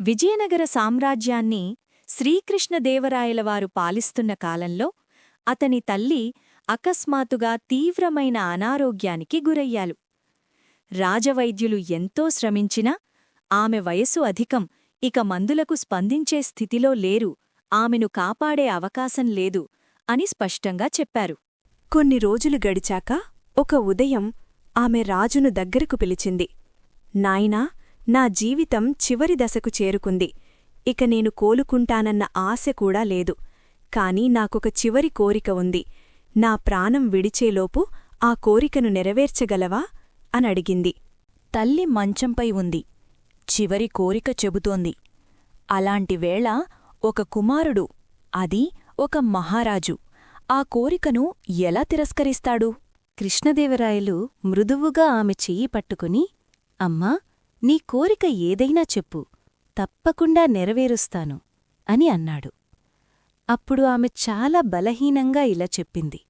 విజయనగర సామ్రాజ్యాన్ని శ్రీకృష్ణదేవరాయలవారు పాలిస్తున్న కాలంలో అతని తల్లి అకస్మాత్తుగా తీవ్రమైన అనారోగ్యానికి గురయ్యాలు. రాజవైద్యులు ఎంతో శ్రమించినా ఆమె వయసు అధికం ఇక మందులకు స్పందించే స్థితిలో లేరు ఆమెను కాపాడే అవకాశం లేదు అని స్పష్టంగా చెప్పారు. కొన్ని రోజులు గడిచాక ఒక ఉదయం ఆమె రాజును దగ్గరకు పిలిచింది నాయనా నా జీవితం చివరి దశకు చేరుకుంది. ఇక నేను కోలుకుంటానన్న ఆశ కూడా లేదు. కాని నాకొక చివరి కోరిక ఉంది. నా ప్రాణం విడిచేలోపు ఆ కోరికను నెరవేర్చగలవా? అనడిగింది తల్లి మంచంపై ఉంది. చివరి కోరిక చెబుతోంది. అలాంటి వేళ ఒక కుమారుడు అది ఒక మహారాజు. ఆ కోరికను ఎలా తిరస్కరిస్తాడు? కృష్ణదేవరాయలు మృదువుగా ఆమె చెయ్యి పట్టుకుని అమ్మా నీ కోరిక ఏదైనా చెప్పు తప్పకుండా నెరవేరుస్తాను అని అన్నాడు. అప్పుడు ఆమె చాలా బలహీనంగా ఇలా చెప్పింది.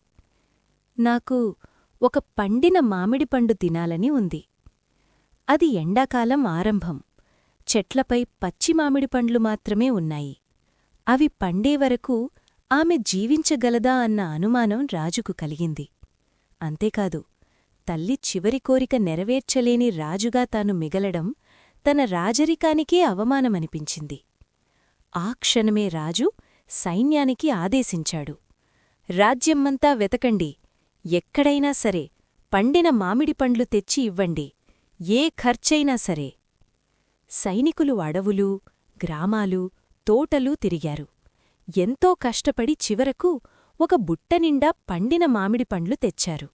నాకు ఒక పండిన మామిడి పండు తినాలని ఉంది. అది ఎండాకాలం ఆరంభం. చెట్లపై పచ్చి మామిడి పండ్లు మాత్రమే ఉన్నాయి. అవి పండే వరకు ఆమె జీవించగలదా అన్న అనుమానం రాజుకు కలిగింది. అంతేకాదు తల్లి చివరి కోరిక నెరవేర్చలేని రాజుగా తాను మిగలడం తన రాజరికానికే అవమానమనిపించింది. ఆ క్షణమే రాజు సైన్యానికి ఆదేశించాడు. రాజ్యమ్మంతా వెతకండి. ఎక్కడైనా సరే పండిన మామిడి పండ్లు తెచ్చి ఇవ్వండి. ఏ ఖర్చైనా సరే. సైనికులు అడవులు గ్రామాలు తోటలు తిరిగారు. ఎంతో కష్టపడి చివరకు ఒక బుట్టనిండా పండిన మామిడి పండ్లు తెచ్చారు.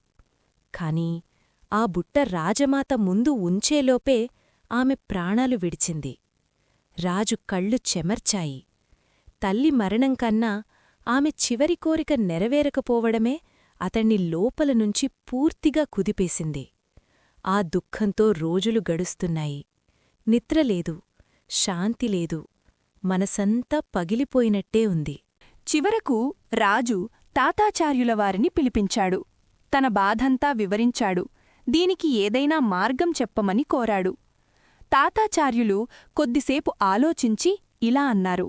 కాని ఆ బుట్ట రాజమాత ముందు ఉంచేలోపే ఆమె ప్రాణాలు విడిచింది. రాజు కళ్ళు చెమర్చాయి. తల్లి మరణం కన్నా ఆమె చివరి కోరిక నెరవేరకపోవడమే అతణ్ణి లోపల నుంచి పూర్తిగా కుదిపేసింది. ఆ దుఃఖంతో రోజులు గడుస్తున్నాయి. నిద్రలేదు శాంతిలేదు మనసంతా పగిలిపోయినట్టే ఉంది. చివరకు రాజు తాతాచార్యులవారిని పిలిపించాడు. తన బాధంతా వివరించాడు. దీనికి ఏదైనా మార్గం చెప్పమని కోరాడు. తాతాచార్యులు కొద్దిసేపు ఆలోచించి ఇలా అన్నారు.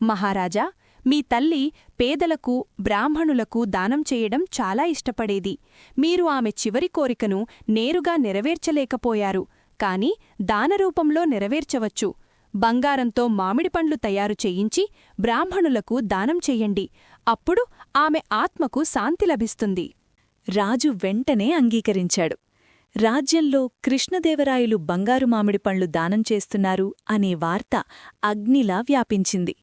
మహారాజా మీ తల్లి పేదలకు బ్రాహ్మణులకు దానం చేయడం చాలా ఇష్టపడేది. మీరు ఆమె చివరి కోరికను నేరుగా నెరవేర్చలేకపోయారు. కాని దానరూపంలో నెరవేర్చవచ్చు. బంగారంతో మామిడి పండ్లు తయారు చేయించి బ్రాహ్మణులకు దానం చెయ్యండి అప్పుడు ఆమె ఆత్మకు శాంతి లభిస్తుంది. రాజు వెంటనే అంగీకరించాడు. రాజ్యంలో కృష్ణదేవరాయలు బంగారు మామిడి పండ్లు దానం చేస్తున్నారు అనే వార్త అగ్నిలా వ్యాపించింది.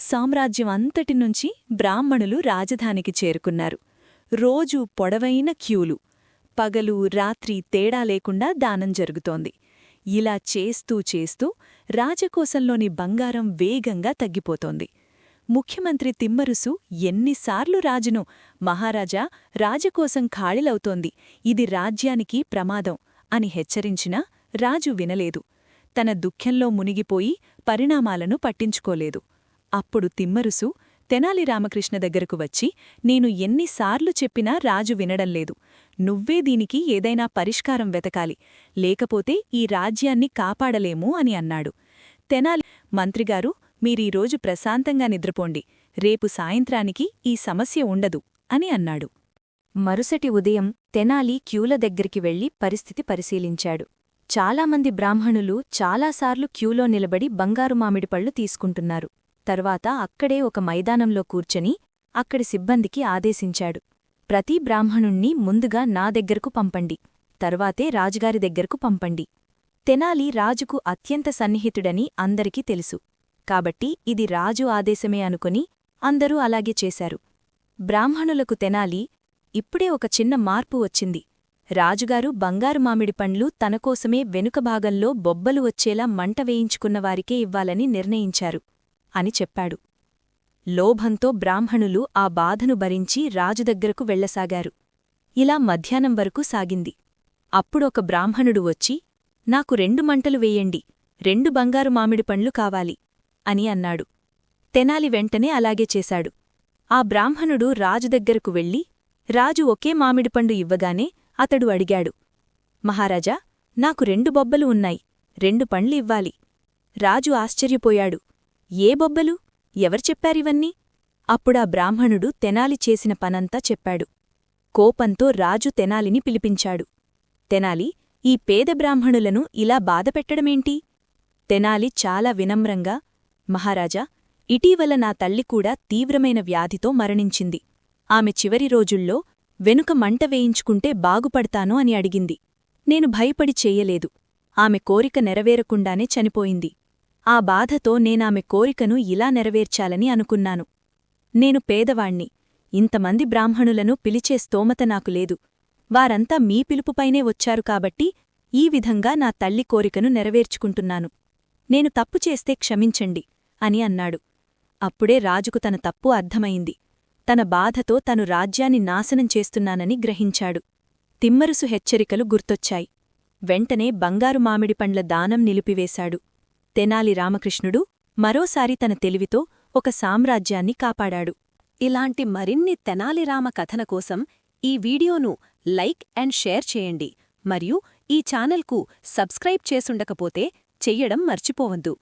సామ్రాజ్యం అంతటి నుంచి బ్రాహ్మణులు రాజధానికి చేరుకున్నారు. రోజూ పొడవైన క్యూలు. పగలు రాత్రి తేడా లేకుండా దానం జరుగుతోంది. ఇలా చేస్తూ చేస్తూ రాజకోశంలోని బంగారం వేగంగా తగ్గిపోతోంది. ముఖ్యమంత్రి తిమ్మరుసు ఎన్నిసార్లు రాజును. మహారాజా రాజకోసం ఖాళీలవుతోంది. ఇది రాజ్యానికి ప్రమాదం అని హెచ్చరించినా రాజు వినలేదు. తన దుఃఖంలో మునిగిపోయి పరిణామాలను పట్టించుకోలేదు. అప్పుడు తిమ్మరుసు తెనాలి రామకృష్ణ దగ్గరకు వచ్చి నేను ఎన్నిసార్లు చెప్పినా రాజు వినడంలేదు నువ్వే దీనికి ఏదైనా పరిష్కారం వెతకాలి. లేకపోతే ఈ రాజ్యాన్ని కాపాడలేము అని అన్నాడు. తెనాలి మంత్రిగారు మీరీరోజు ప్రశాంతంగా నిద్రపోండి. రేపు సాయంత్రానికి ఈ సమస్య ఉండదు అని అన్నాడు. మరుసటి ఉదయం తెనాలి క్యూల దగ్గరికి వెళ్ళి పరిస్థితి పరిశీలించాడు. చాలామంది బ్రాహ్మణులు చాలాసార్లు క్యూలో నిలబడి బంగారు మామిడి పళ్ళు తీసుకుంటున్నారు. తరువాత అక్కడే ఒక మైదానంలో కూర్చొని అక్కడి సిబ్బందికి ఆదేశించాడు. ప్రతి బ్రాహ్మణుణ్ణి ముందుగా నా దగ్గరకు పంపండి. తర్వాతే రాజుగారి దగ్గరకు పంపండి. తెనాలి రాజుకు అత్యంత సన్నిహితుడని అందరికీ తెలుసు. కాబట్టి ఇది రాజు ఆదేశమే అనుకుని అందరూ అలాగే చేశారు. బ్రాహ్మణులకు తెనాలి ఇప్పుడే ఒక చిన్న మార్పు వచ్చింది. రాజుగారు బంగారు మామిడి పండ్లు తనకోసమే వెనుక భాగంలో బొబ్బలు వచ్చేలా మంట వేయించుకున్నవారికే ఇవ్వాలని నిర్ణయించారు అని చెప్పాడు. లోభంతో బ్రాహ్మణులు ఆ బాధను భరించి రాజు దగ్గరకు వెళ్ళసాగారు ఇలా మధ్యాహ్నం వరకు సాగింది. అప్పుడొక బ్రాహ్మణుడు వచ్చి నాకు రెండు మంటలు వేయండి రెండు బంగారు మామిడి పండ్లు కావాలి. అని అన్నాడు. తెనాలి వెంటనే అలాగే చేశాడు. ఆ బ్రాహ్మణుడు రాజు దగ్గరకు వెళ్ళి రాజు ఒకే మామిడిపండు ఇవ్వగానే అతడు అడిగాడు. మహారాజా నాకు రెండు బొబ్బలు ఉన్నాయి రెండు పండ్లు ఇవ్వాలి. రాజు ఆశ్చర్యపోయాడు. ఏ బొబ్బలు? ఎవరు చెప్పారివన్నీ అప్పుడా బ్రాహ్మణుడు తెనాలి చేసిన పనంతా చెప్పాడు. కోపంతో రాజు తెనాలిని పిలిపించాడు. తెనాలి ఈ పేద బ్రాహ్మణులను ఇలా బాధపెట్టడమేంటి? తెనాలి చాలా వినమ్రంగా మహారాజా ఇటీవల నా తల్లి కూడా తీవ్రమైన వ్యాధితో మరణించింది. ఆమె చివరి రోజుల్లో వెనుక మంట వేయించుకుంటే బాగుపడతాను అని అడిగింది. నేను భయపడి చెయ్యలేదు ఆమె కోరిక నెరవేరకుండానే చనిపోయింది. ఆ బాధతో నేనామె కోరికను ఇలా నెరవేర్చాలని అనుకున్నాను. నేను పేదవాణ్ణి ఇంతమంది బ్రాహ్మణులను పిలిచే స్తోమత నాకు లేదు. వారంతా మీ పిలుపుపైనే వచ్చారు కాబట్టి ఈ విధంగా నా తల్లి కోరికను నెరవేర్చుకుంటున్నాను. నేను తప్పు చేస్తే క్షమించండి. అని అన్నాడు. అప్పుడే రాజుకు తన తప్పు అర్థమైంది. తన బాధతో తను రాజ్యాన్ని నాశనం చేస్తున్నానని గ్రహించాడు. తిమ్మరుసు హెచ్చరికలు గుర్తొచ్చాయి. వెంటనే బంగారు మామిడి పండ్ల దానం నిలిపివేశాడు. తెనాలి రామకృష్ణుడు మరోసారి తన తెలివితో ఒక సామ్రాజ్యాన్ని కాపాడాడు. ఇలాంటి మరిన్ని తెనాలి రామ కథన కోసం ఈ వీడియోను లైక్ అండ్ షేర్ చేయండి. మరియు ఈ ఛానల్కు సబ్స్క్రైబ్ చేసుండకపోతే చెయ్యడం మర్చిపోవద్దు.